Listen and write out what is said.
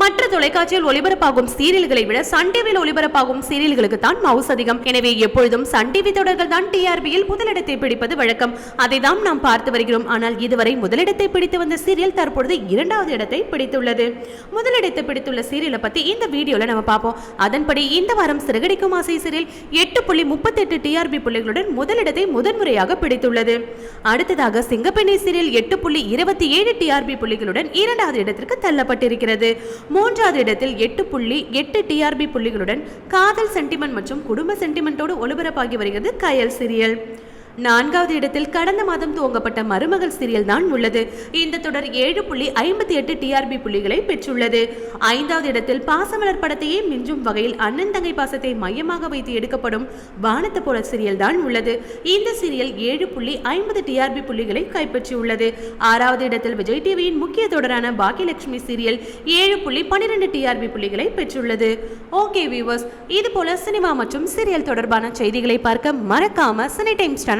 மற்ற தொலைக்காட்சியில் ஒளிபரப்பாகும் சீரியல்களை விட சன் டிவியில் ஒளிபரப்பாகும் சீரியல்களுக்கு தான் மவுஸ் அதிகம். எனவே எப்பொழுதும் சன் டிவி தொடர்கள் தான் டிஆர்பியில் முதலிடத்தை பிடிப்பது வழக்கம். அதை தான் நாம் பார்த்து வருகிறோம். ஆனால் இதுவரை முதலிடத்தை பிடித்து வந்த சீரியல் தற்பொழுது இரண்டாவது இடத்தை பிடித்துள்ளது. முதலிடத்தை பிடித்துள்ள சீரியலை பத்தி இந்த வீடியோல நம்ம பார்ப்போம். அதன்படி இந்த வாரம் சிறகடிக்கும் ஆசை சீரியல் எட்டு புள்ளி முப்பத்தெட்டு டிஆர்பி புள்ளிகளுடன் முதலிடத்தை முதன்முறையாக பிடித்துள்ளது. அடுத்ததாக சிங்கப்பெண்ணை சீரியல் எட்டு புள்ளி இருபத்தி ஏழு டிஆர்பி புள்ளிகளுடன் இரண்டாவது இடத்திற்கு தள்ளப்பட்டிருக்கிறது. மூன்றாவது இடத்தில் எட்டு புள்ளி எட்டு டிஆர்பி புள்ளிகளுடன் காதல் சென்டிமெண்ட் மற்றும் குடும்ப சென்டிமெண்ட்டோடு ஒளிபரப்பாகி வருகிறது கயல் சீரியல். நான்காவது இடத்தில் கடந்த மாதம் துவங்கப்பட்ட மருமகள் சீரியல் தான் உள்ளது. இந்த தொடர் ஏழு புள்ளி ஐம்பத்தி எட்டு டிஆர்பி புள்ளிகளை பெற்றுள்ளது. ஐந்தாவது இடத்தில் பாசமலர் படத்தையே மிஞ்சும் வகையில் அண்ணன் தங்கை பாசத்தை மையமாக வைத்து எடுக்கப்படும் வானத்து போல சீரியல் தான் உள்ளது. இந்த சீரியல் ஏழு புள்ளி ஐம்பது டிஆர்பி புள்ளிகளை கைப்பற்றியுள்ளது. ஆறாவது இடத்தில் விஜய் டிவியின் முக்கிய தொடரான பாக்கியலட்சுமி சீரியல் ஏழு புள்ளி பன்னிரெண்டு டிஆர்பி புள்ளிகளை பெற்றுள்ளது. ஓகே வியூவர்ஸ் இது போல சினிமா மற்றும் சீரியல் தொடர்பான செய்திகளை பார்க்க மறக்காம சினி டைம்ஸ் சேனல்